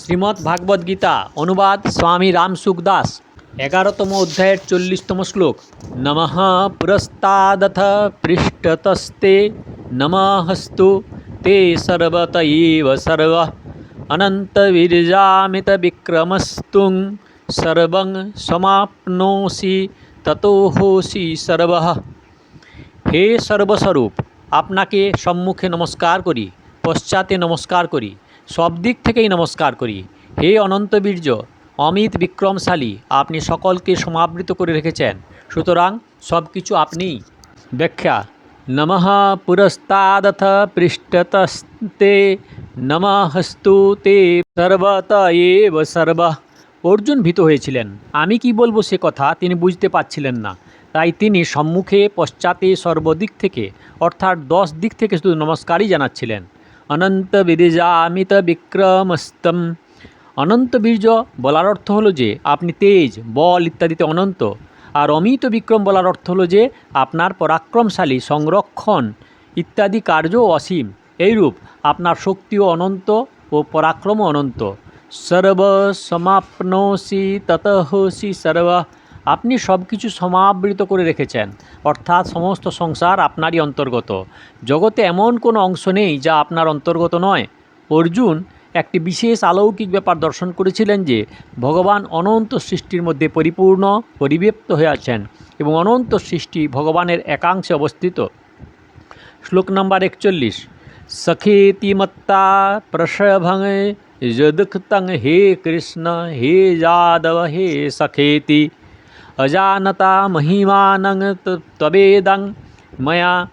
শ্রীমদ্ ভাগবত গীতা, অনুবাদ স্বামী রামসুখ দাস, এগারোতম অধ্যায়ের চল্লিশতম শ্লোক। নমঃ পুরস্তাদথ পৃষ্ঠতস্তে নমঃস্তু তে সর্বত এব সর্ব অনন্তবীর্যামিত বিক্রমস্তুং সর্বং সমাপ্নোসি ততোহসি সর্ব। হে সর্বস্বরূপ, আপনাকে সম্মুখে নমস্কার করি, পশ্চাতে নমস্কার করি সব দিক থেকেই নমস্কার করি। হে অনন্ত বীর্য, অমিত বিক্রমশালী, আপনি সকলকে সমাবৃত করে রেখেছেন। সুতরাং সব কিছু আপনিই। ব্যাখ্যা, নমঃ পুরস্তাদথ পৃষ্ঠতস্তে নমঃস্তু তে সর্বত এব সর্ব। অর্জুন ভীত হয়েছিলেন। আমি কি বলব সে কথা তিনি বুঝতে পারছিলেন না। তাই তিনি সম্মুখে পশ্চাতে সর্বদিক থেকে, অর্থাৎ দশ দিক থেকে শুধু নমস্কারই জানাচ্ছিলেন। অনন্ত বিরিজামিত বিক্রমস্তম অনন্ত বীর্য বলার অর্থ হলো যে, আপনি তেজ, বল ইত্যাদিতে অনন্ত। আর অমিত বিক্রম বলার অর্থ হলো যে, আপনার পরাক্রমশালী, সংরক্ষণ ইত্যাদি কার্য অসীম। এইরূপ আপনার শক্তিও অনন্ত ও পরাক্রম অনন্ত। সর্ব সমাপ্নোসি ততহসি সর্ব আপনি সব কিছু সমাবৃত করে রেখেছেন, অর্থাৎ সমস্ত সংসার আপনারই অন্তর্গত। জগতে এমন কোনো অংশ নেই যা আপনার অন্তর্গত নয়। অর্জুন একটি বিশেষ আলৌকিক ব্যাপার দর্শন করেছিলেন যে, ভগবান অনন্ত সৃষ্টির মধ্যে পরিপূর্ণ, পরিব্যাপ্ত হয়ে আছেন এবং অনন্ত সৃষ্টি ভগবানের একাংশে অবস্থিত। শ্লোক নম্বর একচল্লিশ। সখেতি মত্তা প্রসভং যদুক্তং হে কৃষ্ণ, হে যাদব, হে সখেতি। অজানতা মহিমানং তবেদং ময়া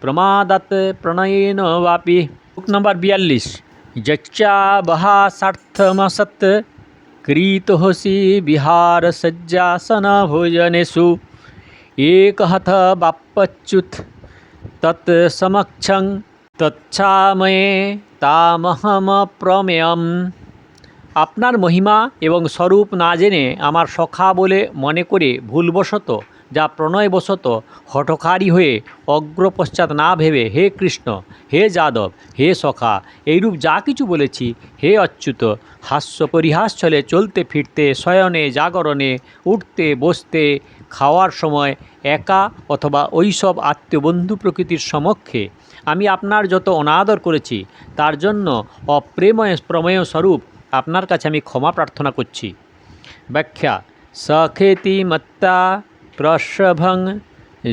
প্রমাদাত প্রণয়েন বাপি বুক নম্বর বিয়াল্লিশ যচ্চাবহাসার্থমসৎ ক্রীতোসি বিহার সজ্জাসন ভোজনেষু একহত বাপ্পচ্যুত তৎ সমক্ষং তচ্ছাময়ে তামহম প্রমেয়ম আপনার মহিমা এবং স্বরূপ না জেনে আমার সখা বলে মনে করে ভুলবশত যা প্রণয়বশত হঠকারী হয়ে অগ্রপশ্চাৎ না ভেবে, হে কৃষ্ণ, হে যাদব, হে সখা, এইরূপ যা কিছু বলেছি, হে অচ্যুত, হাস্য পরিহাস ছলে চলতে ফিরতে, শয়নে, জাগরণে, উঠতে, বসতে, খাওয়ার সময় একা অথবা ওইসব আত্মীয়বন্ধু প্রকৃতির সমক্ষে আমি আপনার যত অনাদর করেছি, তার জন্য অপ্রেময় প্রমেয় স্বরূপ আপনার কাছে আমি ক্ষমা প্রার্থনা করছি। ব্যাখ্যা, সখেতি মত্তা প্রসভং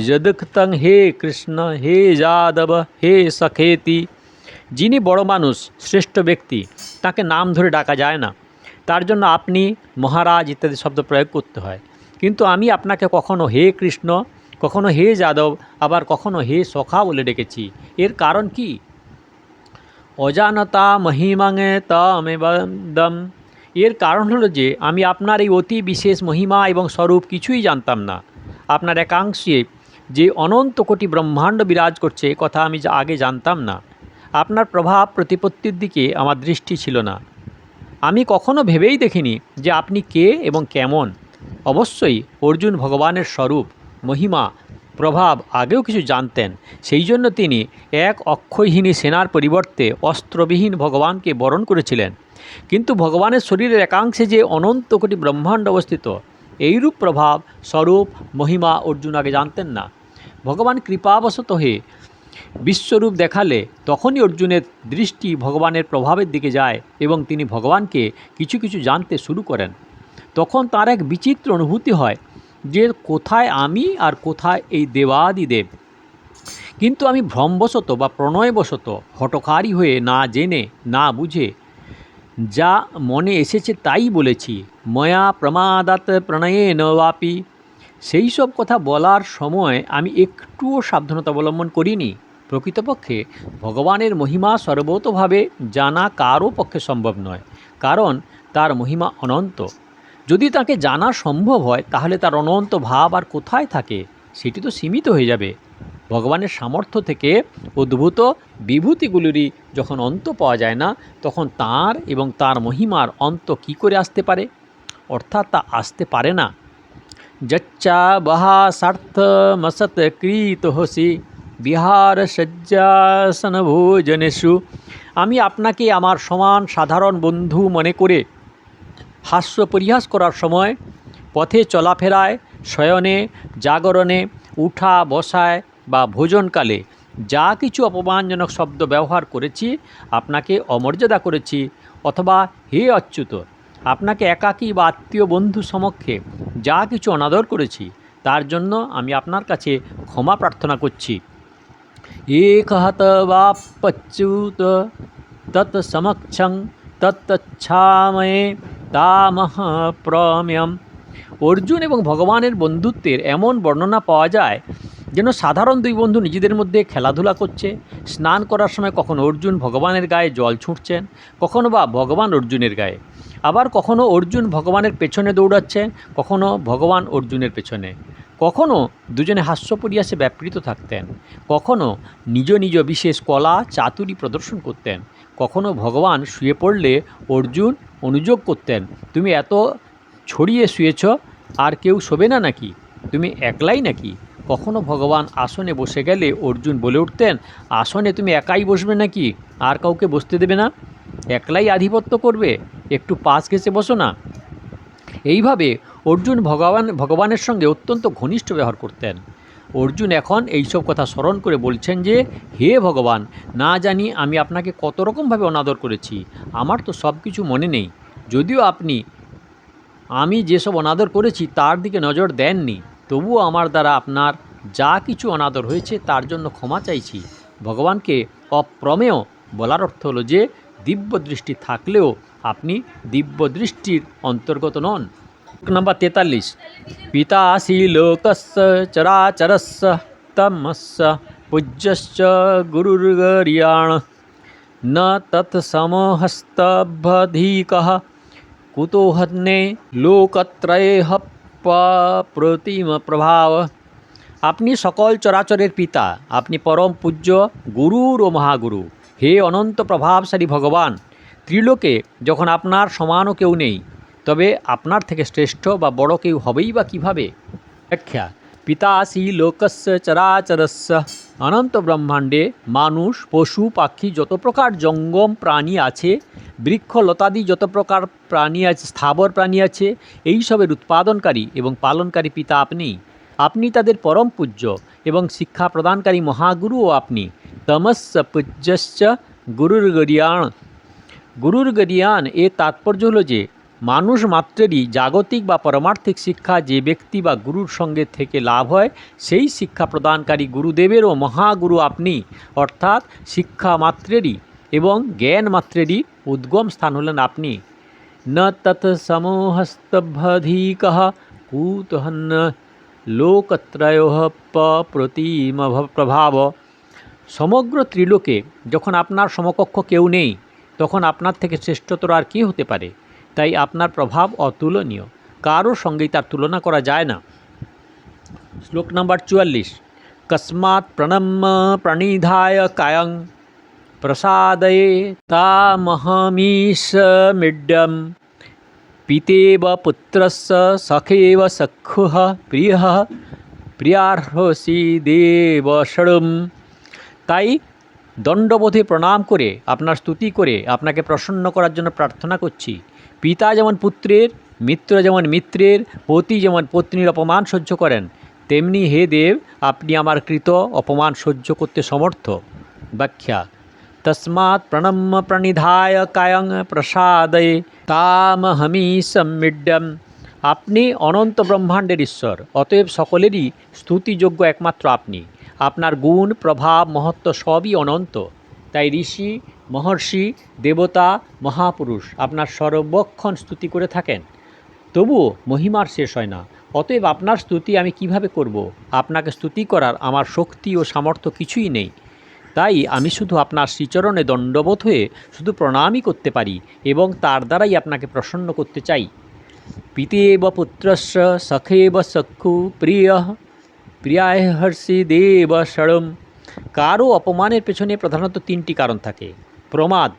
যদুক্তং হে কৃষ্ণ, হে যাদব, হে সখেতি। যিনি বড় মানুষ, শ্রেষ্ঠ ব্যক্তি, তাকে নাম ধরে ডাকা যায় না। তার জন্য আপনি মহারাজ ইত্যাদি শব্দ প্রয়োগ করতে হয়। কিন্তু আমি আপনাকে কখনো হে কৃষ্ণ, কখনো হে যাদব, আবার কখনো হে সখা বলে ডেকেছি। এর কারণ কি? অজানতা মহিমাঙে তমেবদম এর কারণ হলো যে, আমি আপনার এই অতি বিশেষ মহিমা এবং স্বরূপ কিছুই জানতাম না। আপনার একাংশে যে অনন্ত কোটি ব্রহ্মাণ্ড বিরাজ করছে কথা আমি আগে জানতাম না। আপনার প্রভাব প্রতিপত্তির দিকে আমার দৃষ্টি ছিল না। আমি কখনো ভেবেই দেখিনি যে আপনি কে এবং কেমন। অবশ্যই অর্জুন ভগবানের স্বরূপ, মহিমা প্রভাব আগেও কিছু জানতেন। সেই জন্য তিনি এক অক্ষয়হীনী সেনার পরিবর্তে অস্ত্রবিহীন ভগবানকে বরণ করেছিলেন। কিন্তু ভগবানের শরীরের একাংশে যে অনন্ত কোটি ব্রহ্মাণ্ড অবস্থিত, এইরূপ প্রভাব, স্বরূপ, মহিমা অর্জুন আগে জানতেন না। ভগবান কৃপাবশত হয়ে বিশ্বরূপ দেখালে তখনই অর্জুনের দৃষ্টি ভগবানের প্রভাবের দিকে যায় এবং তিনি ভগবানকে কিছু কিছু জানতে শুরু করেন। তখন তার এক বিচিত্র অনুভূতি হয়। যে কোথায় আমি আর কোথায় এই দেবাদিদেব। কিন্তু আমি ভ্রমবশত বা প্রণয়বশত হটকারী হয়ে না জেনে, না বুঝে যা মনে এসেছে তাই বলেছি, ময়া প্রমাদাত প্রণয়ে নবাপি সেই সব কথা বলার সময় আমি একটুও সাবধানতা অবলম্বন করিনি। প্রকৃতপক্ষে ভগবানের মহিমা সর্বতভাবে জানা কারও পক্ষে সম্ভব নয়, কারণ তার মহিমা অনন্ত। যদি তাকে জানা সম্ভব হয়, তাহলে তার অনন্ত ভাব আর কোথায় থাকে, সেটি তো সীমিত হয়ে যাবে। ভগবানের সামর্থ্য থেকে উদ্ভূত বিভূতিগুলিরই যখন অন্ত পাওয়া যায় না, তখন তার এবং তার মহিমার অন্ত কি করে আসতে পারে? অর্থাৎ তা আসতে পারে না। যচ্চা বহা স্বার্থ মসৎ কৃত হসি, বিহার শয্যাসন ভোজনেষু আমি আপনাকে আমার সমান সাধারণ বন্ধু মনে করে হাস্য পরিহাস করার সময় পথে চলাফেরায়, শয়নে, জাগরণে, উঠা, বসায় বা ভোজনকালে যা কিছু অপমানজনক শব্দ ব্যবহার করেছি, আপনাকে অমর্যাদা করেছি অথবা হে অচ্যুত, আপনাকে একাকী বা আত্মীয় বন্ধু সমক্ষে যা কিছু অনাদর করেছি, তার জন্য আমি আপনার কাছে ক্ষমা প্রার্থনা করছি। এক হাত বাপচ্যুত তৎসমক্ষ তৎ তৎচ্ছাময়ে তামহ প্রম্যম অর্জুন এবং ভগবানের বন্ধুত্বের এমন বর্ণনা পাওয়া যায় যেন সাধারণ দুই বন্ধু নিজেদের মধ্যে খেলাধুলা করছে। স্নান করার সময় কখনো অর্জুন ভগবানের গায়ে জল ছুঁটছেন কখনো বা ভগবান অর্জুনের গায়ে। আবার কখনো অর্জুন ভগবানের পেছনে দৌড়াচ্ছেন, কখনো ভগবান অর্জুনের পেছনে। কখনো দুজনে হাস্য পরিহাসে ব্যাপৃত থাকতেন, কখনো নিজ নিজ বিশেষ কলা, চাতুরি প্রদর্শন করতেন, কখনো ভগবান শুয়ে পড়লে অর্জুন অনুযোগ করতেন, তুমি এত ছড়িয়ে শুয়েছ, আর কেউ শোবে না নাকি? তুমি একলাই নাকি? কখনো ভগবান আসনে বসে গেলে অর্জুন বলে উঠতেন, আসনে তুমি একাই বসবে নাকি? আর কাউকে বসতে দেবে না? একলাই আধিপত্য করবে? একটু পাশ ঘেসে বসো না? এইভাবে অর্জুন ভগবান, ভগবানের সঙ্গে অত্যন্ত ঘনিষ্ঠ ব্যবহার করতেন। অর্জুন এখন এইসব কথা স্মরণ করে বলছেন যে, হে ভগবান, না জানি আমি আপনাকে কত রকমভাবে অনাদর করেছি। আমার তো সব কিছু মনে নেই। যদিও আপনি, আমি যেসব অনাদর করেছি তার দিকে নজর দেননি, তবুও আমার দ্বারা আপনার যা কিছু অনাদর হয়েছে তার জন্য ক্ষমা চাইছি। ভগবানকে অপ্রমেয় বলার অর্থ হলো যে দিব্য দৃষ্টি থাকলেও আপনি দিব্য দৃষ্টির অন্তর্গত নন। নাম্বার তেতাল্লিশ পিতাসি লোকস্য চরাচরস্য তমস্য পূজ্যশ্চ গুরুর্গরিয়াণ ন তৎসমহস্তবধিকः কুতোহন্যে লোকত্রয়ে প্রতিম প্রভাব আপনি সকল চরাচরের পিতা আপনি পরম পূজ্য গুরুর ও মহাগুরু হে অনন্ত প্রভাবশালী ভগবান ত্রিলোকে যখন আপনার সমানও কেউ নেই তবে আপনার থেকে শ্রেষ্ঠ বা বড় কেউ হবেই বা কীভাবে? ব্যাখ্যা, পিতাসি লোকস্য চরাচরস্য, অনন্ত ব্রহ্মাণ্ডে মানুষ, পশু, পাখি যত প্রকার জঙ্গম প্রাণী আছে, বৃক্ষ, লতাদি যত প্রকার প্রাণী আছে, স্থাবর প্রাণী আছে, এই সবের উৎপাদনকারী এবং পালনকারী পিতা আপনি। আপনি তাদের পরম পূজ্য এবং শিক্ষা প্রদানকারী মহাগুরুও আপনি। তমস্য পূজ্যশ্চ গুরুর গরিয়াণ গুরুর গরিয়ান এর তাৎপর্য হলো যে মানুষ মাত্রেরই জাগতিক বা পারমার্থিক শিক্ষা যে ব্যক্তি বা গুরুর সঙ্গে থেকে লাভ হয়, সেই শিক্ষা প্রদানকারী গুরুদেবেরও মহাগুরু আপনি। অর্থাৎ শিক্ষা মাত্রেরই এবং জ্ঞান মাত্রেরই উদ্গম স্থান হলেন আপনি। ন তৎ সমহস্তভধিক কুতহন্ন লোকত্রয় প্রতিম প্রভাব। সমগ্র ত্রিলোকে যখন আপনার সমকক্ষ কেউ নেই, তখন আপনার থেকে শ্রেষ্ঠতর আর কী হতে পারে? তাই আপনার প্রভাব অতুলনীয়। কারোর সঙ্গেই তার তুলনা করা যায় না। শ্লোক নাম্বার চুয়াল্লিশ। কসমাৎ প্রণম প্রণিধায় কায়ং। প্রসাদয়ে তামহমিষমিড্যম পিতেব পুত্রস্য সখেব সখ্যুহ প্রিয় প্রিয়ার্হসি দেব ষড়ম। তাই দণ্ডবোধে প্রণাম করে, আপনার স্তুতি করে, আপনাকে প্রসন্ন করার জন্য প্রার্থনা করছি। পিতা যেমন পুত্রের, মিত্র যেমন মিত্রের, পতি যেমন পত্নীর অপমান সহ্য করেন, তেমনি হে দেব, আপনি আমার কৃত অপমান সহ্য করতে সমর্থ। ব্যাখ্যা, তস্মাৎ প্রণম্য প্রণিধায় কায়ং প্রসাদয়ে তামহমি সম্মিড্যম। আপনি অনন্ত ব্রহ্মাণ্ডের ঈশ্বর, অতএব সকলেরই স্তুতিযোগ্য একমাত্র আপনি। আপনার গুণ, প্রভাব, মহত্ব সবই অনন্ত। তাই ঋষি মহর্ষি, দেবতা, মহাপুরুষ আপনার সর্বক্ষণ স্তুতি করে থাকেন। তবুও মহিমার শেষ হয় না। অতএব আপনার স্তুতি আমি কীভাবে করব? আপনাকে স্তুতি করার আমার শক্তি ও সামর্থ্য কিছুই নেই। তাই আমি শুধু আপনার শ্রীচরণে দণ্ডবোধ হয়ে শুধু প্রণামই করতে পারি এবং তার দ্বারাই আপনাকে প্রসন্ন করতে চাই। পিতেব পুত্রস্য সখেব সক্ষু প্রিয় প্রিয়ায় হর্ষি দেব ষড়ম কারও অপমানের পেছনে প্রধানত তিনটি কারণ থাকে। প্রমাদ,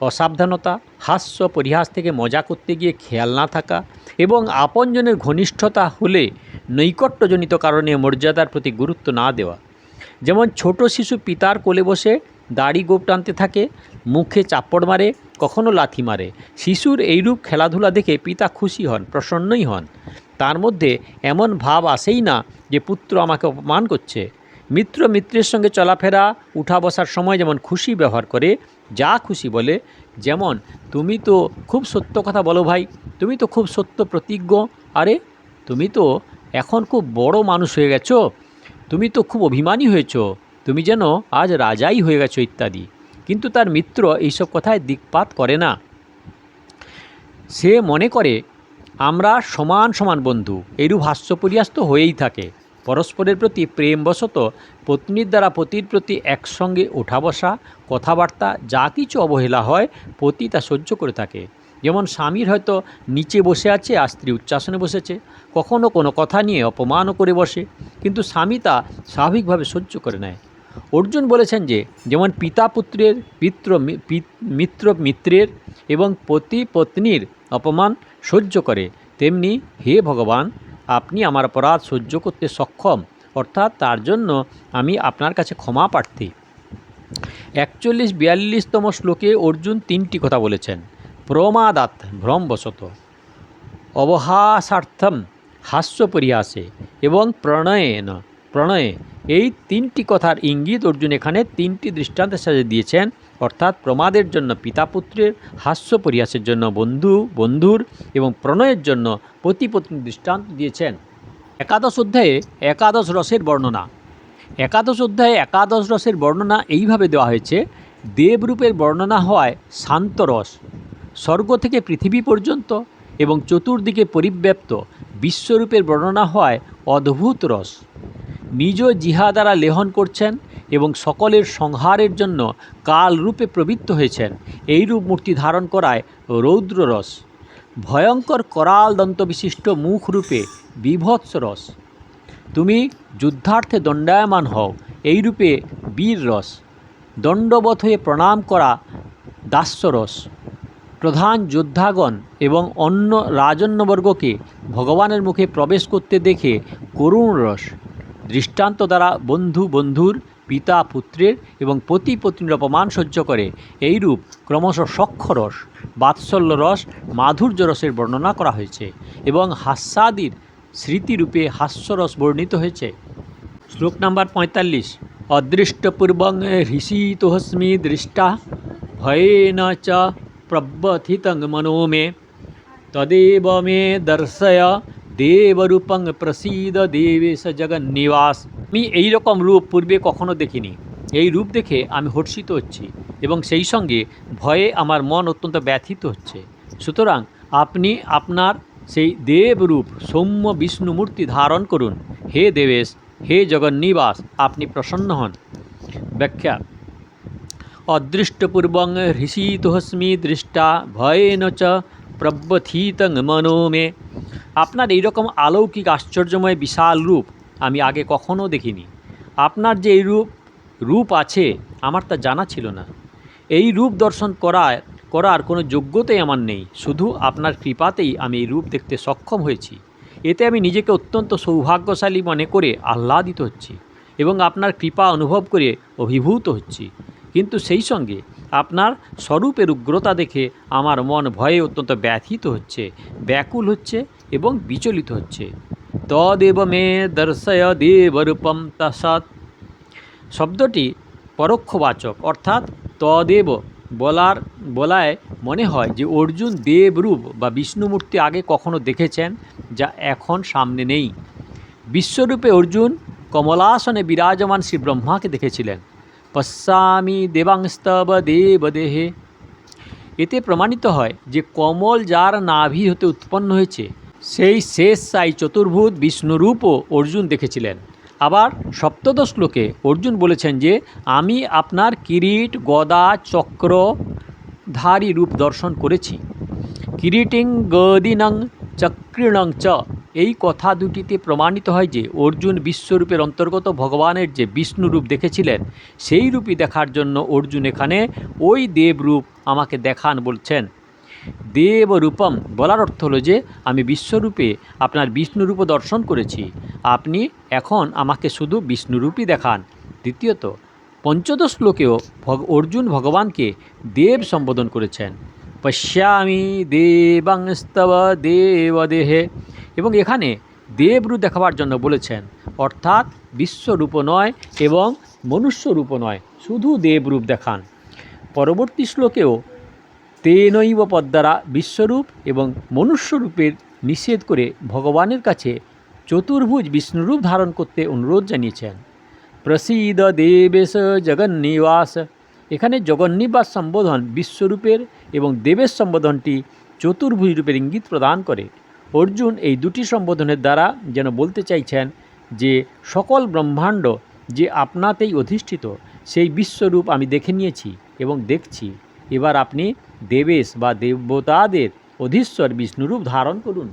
অসাবধানতা, হাস্য, পরিহাস থেকে মজা করতে গিয়ে খেয়াল না থাকা এবং আপনজনের ঘনিষ্ঠতা হলে নৈকট্যজনিত কারণে মর্যাদার প্রতি গুরুত্ব না দেওয়া। যেমন ছোট শিশু পিতার কোলে বসে দাড়ি গোপ টানতে থাকে, মুখে চাপড় মারে, কখনো লাথি মারে। শিশুর এইরূপ খেলাধুলা দেখে পিতা খুশি হন, প্রসন্নই হন। তার মধ্যে এমন ভাব আসেই না যে পুত্র আমাকে অপমান করছে। মিত্র মিত্রের সঙ্গে চলাফেরা, উঠা বসার সময় যেমন খুশি ব্যবহার করে, যা খুশি বলে, যেমন, তুমি তো খুব সত্য কথা বলো ভাই, তুমি তো খুব সত্য প্রতিজ্ঞ, আরে, তুমি তো এখন খুব বড় মানুষ হয়ে গেছো, তুমি তো খুব অভিমানী হয়েছো, তুমি যেন আজ রাজাই হয়ে গেছো, ইত্যাদি। কিন্তু তার মিত্র এইসব কথায় দিকপাত করে না। সে মনে করে, আমরা সমান সমান বন্ধু এইরূপ হাস্য পরিহাস তো হয়েই থাকে। পরস্পরের প্রতি প্রেমবশত, পত্নীর দ্বারা পতির প্রতি একসঙ্গে ওঠা বসা, কথাবার্তা যা কিছু অবহেলা হয়, পতি তা সহ্য করে থাকে। যেমন স্বামীর হয়তো নিচে বসে আছে, আর স্ত্রী উচ্চাসনে বসেছে। কখনো কোনো কথা নিয়ে অপমানও করে বসে, কিন্তু স্বামী তা স্বাভাবিকভাবে সহ্য করে নেয়। অর্জুন বলেছেন যে, যেমন পিতা পুত্রের, পিত্র মিত্র মিত্রের এবং পতি পত্নীর অপমান সহ্য করে, তেমনি হে ভগবান আপনি আমার অপরাধ সহ্য করতে সক্ষম, অর্থাৎ তার জন্য আমি আপনার কাছে ক্ষমা প্রার্থী। একচল্লিশ বিয়াল্লিশতম শ্লোকে অর্জুন তিনটি কথা বলেছেন প্রমাদাত ভ্রমবশত। অবহাসার্থম হাস্য পরিহাসে এবং প্রণয়েন, প্রণয়ে। এই তিনটি কথার ইঙ্গিত অর্জুন এখানে তিনটি দৃষ্টান্তের সাথে দিয়েছেন। অর্থাৎ প্রমাদের জন্য পিতা পুত্রের হাস্য পরিহাসের জন্য বন্ধু, বন্ধুর এবং প্রণয়ের জন্য পতি পত্নী দৃষ্টান্ত দিয়েছেন। একাদশ অধ্যায়ে একাদশ রসের বর্ণনা। একাদশ অধ্যায়ে একাদশ রসের বর্ণনা এইভাবে দেওয়া হয়েছে, দেবরূপের বর্ণনা হয় শান্ত রস, স্বর্গ থেকে পৃথিবী পর্যন্ত এবং চতুর্দিকে পরিব্যাপ্ত বিশ্বরূপের বর্ণনা হয় অদ্ভুত রস। নিজ জিহা দ্বারা লেহন করছেন এবং সকলের সংহারের জন্য কাল রূপে প্রবৃত্ত হয়েছেন। এই রূপ মূর্তি ধারণ করায় রৌদ্র রস, ভয়ঙ্কর করাল দন্তবিশিষ্ট মুখ রূপে বিভৎস রস। তুমি যুদ্ধার্থে দণ্ডায়মান হও, এই রূপে বীর রস দণ্ডবধ হয়ে প্রণাম করা দাস্যরস প্রধান যোদ্ধাগণ এবং অন্য রাজন্যবর্গকে ভগবানের মুখে প্রবেশ করতে দেখে করুণ রস, দৃষ্টান্ত দ্বারা বন্ধু বন্ধুর পিতা পুত্রের এবং পতি পত্নীর অপমান সহ্য করে। এইরূপ ক্রমশ সক্ষরস বাৎসল্য রস মাধুর্য রসের বর্ণনা করা হয়েছে এবং হাস্যাদির স্মৃতিরূপে হাস্যরস বর্ণিত হয়েছে। শ্লোক নাম্বার পঁয়তাল্লিশ, অদৃষ্টপূর্বং হৃষিতোহস্মি দৃষ্টা, ভয়েন চ প্রব্যথিতং মনো মে। তদেব মে দর্শয়, দেবরূপং প্রসীদ, দেবেশ জগন্নিবাস। আমি এই রকম রূপ পূর্বে কখনো দেখিনি। এই রূপ দেখে আমি হর্ষিত হচ্ছি এবং সেই সঙ্গে ভয়ে আমার মন অত্যন্ত ব্যথিত হচ্ছে। সুতরাং আপনি আপনার সেই দেবরূপ সৌম্য বিষ্ণু মূর্তি ধারণ করুন। হে দেবেশ, হে জগন্নিবাস, আপনি প্রসন্ন হন। ব্যাখ্যা, অদৃষ্টপূর্বং হৃষিতোহস্মি দৃষ্টা ভয়েন চ প্রব্যথিতং মনো মে। আপনার এইরকম অলৌকিক, আশ্চর্যময়, বিশাল রূপ আমি আগে কখনো দেখিনি। আপনার যে এই রূপ রূপ আছে, আমার তা জানা ছিল না। এই রূপ দর্শন করার করার কোনো যোগ্যতাই আমার নেই। শুধু আপনার কৃপাতেই আমি এই রূপ দেখতে সক্ষম হয়েছি। এতে আমি নিজেকে অত্যন্ত সৌভাগ্যশালী মনে করে আহ্লাদিত হচ্ছি এবং আপনার কৃপা অনুভব করে অভিভূত হচ্ছি। কিন্তু সেই সঙ্গে আপনার স্বরূপের উগ্রতা দেখে আমার মন ভয়ে অত্যন্ত ব্যথিত হচ্ছে, ব্যাকুল হচ্ছে এবং বিচলিত হচ্ছে। তদেব মে দর্শয় দেবরূপম তসৎ শব্দটি পরোক্ষবাচক, অর্থাৎ তদেব বলার, বলায় মনে হয় যে অর্জুন দেবরূপ বা বিষ্ণুমূর্তি আগে কখনো দেখেছেন, যা এখন সামনে নেই। বিশ্বরূপে অর্জুন কমলাসনে বিরাজমান শ্রী ব্রহ্মাকে দেখেছিলেন। পশ্যামি দেবাংস্তব দেবদেহে। এতে প্রমাণিত হয় যে কমল যার নাভি হতে উৎপন্ন হয়েছে সেই শেষ সাই চতুর্ভুজ বিষ্ণুরূপও অর্জুন দেখেছিলেন। আবার সপ্তদশ শ্লোকে অর্জুন বলেছেন যে, আমি আপনার কিরিট, গদা, চক্র, ধারী রূপ দর্শন করেছি। কিরিটিং গদিনং, চক্রিণং চ। এই কথা দুটিতে প্রমাণিত হয় যে, অর্জুন বিশ্বরূপের অন্তর্গত ভগবানের যে বিষ্ণু রূপ দেখেছিলেন, সেই রূপই দেখার জন্য অর্জুন এখানে ওই দেবরূপ আমাকে দেখান বলছেন। দেবরূপম বলার অর্থ হলো যে, আমি বিশ্বরূপে আপনার বিষ্ণুরূপ দর্শন করেছি। আপনি এখন আমাকে শুধু বিষ্ণুরূপই দেখান। দ্বিতীয়ত, পঞ্চদশ শ্লোকেও ভগ, অর্জুন ভগবানকে দেব সম্বোধন করেছেন। পশ্যামি দেবাংস্তব দেবদেহে। এবং এখানে দেবরূপ দেখাবার জন্য বলেছেন, অর্থাৎ বিশ্বরূপ নয় এবং মনুষ্যরূপ নয়, শুধু দেবরূপ দেখান। পরবর্তী শ্লোকেও তেনৈব পদ্মারা বিশ্বরূপ এবং মনুষ্যরূপের নিষেধ করে ভগবানের কাছে চতুর্ভুজ বিষ্ণুরূপ ধারণ করতে অনুরোধ জানিয়েছেন। প্রসীদ দেবেশ জগন্নিবাস। এখানে জগন্নিবাস সম্বোধন বিশ্বরূপের এবং দেবেশ সম্বোধনটি চতুর্ভুজ রূপের ইঙ্গিত প্রদান করে। অর্জুন এই দুটি সম্বোধনের দ্বারা যেন বলতে চাইছেন যে, সকল ব্রহ্মাণ্ড যে আপনাতেই অধিষ্ঠিত, সেই বিশ্বরূপ আমি দেখে নিয়েছি এবং দেখছি। এবার আপনি দেবেশ বা দেবতাদের অধীশ্বর বিষ্ণুরূপ ধারণ করুন।